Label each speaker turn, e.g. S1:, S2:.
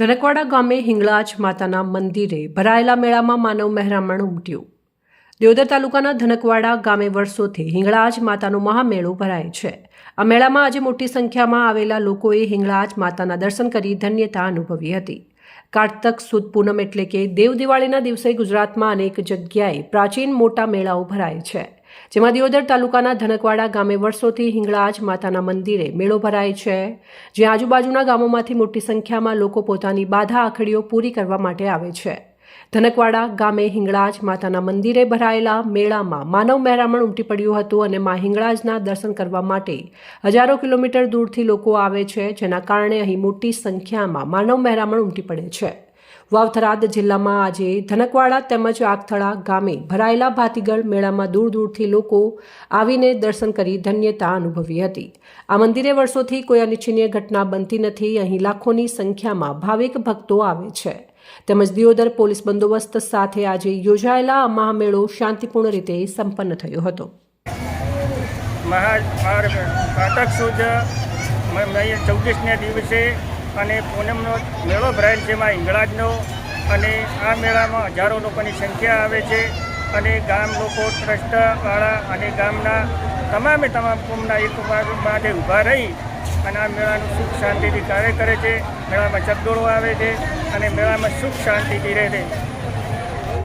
S1: ધનકવાડા ગામે હિંગળાજ માતાના મંદિરે ભરાયેલા મેળામાં માનવ મહેરામણ ઉમટ્યું. દેવદર તાલુકાના ધનકવાડા ગામે વર્ષોથી હિંગળાજ માતાનો મહામેળો ભરાય છે. આ મેળામાં આજે મોટી સંખ્યામાં આવેલા લોકોએ હિંગળાજ માતાના દર્શન કરી ધન્યતા અનુભવી હતી. કાર્તક સુદ પૂનમ એટલે કે દેવ દિવાળીના દિવસે ગુજરાતમાં અનેક જગ્યાએ પ્રાચીન મોટા મેળાઓ ભરાય છે. જેમાં દિયોદર તાલુકાના ધનકવાડા ગામે વર્ષોથી હિંગળાજ માતાના મંદિરે મેળો ભરાય છે જ્યાં આજુબાજુના ગામોમાંથી મોટી સંખ્યામાં લોકો પોતાની બાધા આખડીઓ પૂરી કરવા માટે આવે છે. ધનકવાડા ગામે હિંગળાજ માતાના મંદિરે ભરાયેલા મેળામાં માનવ મહેરામણ ઉમટી પડ્યું હતું અને મા હિંગળાજના દર્શન કરવા માટે હજારો કિલોમીટર દૂરથી લોકો આવે છે, જેના કારણે અહીં મોટી સંખ્યામાં માનવ મહેરામણ ઉમટી પડે છે. વાવથરાદ જિલ્લામાં આજે ધનકવાડા તેમજ આગથળા ગામે ભરાયેલા ભાતીગળ મેળામાં દૂર દૂરથી લોકો આવીને દર્શન કરી ધન્યતા અનુભવી હતી. આ મંદિરે વર્ષોથી કોઈ અનિચ્છનીય ઘટના બનતી નથી, અહીં લાખોની સંખ્યામાં ભાવિક ભક્તો આવે છે. તેમજ દિયોદર પોલીસ બંદોબસ્ત સાથે આજે યોજાયેલા મહામેળો શાંતિપૂર્ણ રીતે સંપન્ન થયો હતો.
S2: મહા દિવસે અને પૂનમનો મેળો ભરાયેલ છે એમાં અને આ મેળામાં હજારો લોકોની સંખ્યા આવે છે અને ગામ લોકો ટ્રસ્ટવાળા અને ગામના તમામે તમામ કુંભના એક માટે ઊભા રહી અને આ મેળાનું સુખ શાંતિથી કાર્ય કરે છે. મેળામાં ચકડોળો આવે છે અને મેળામાં સુખ શાંતિથી રહે છે.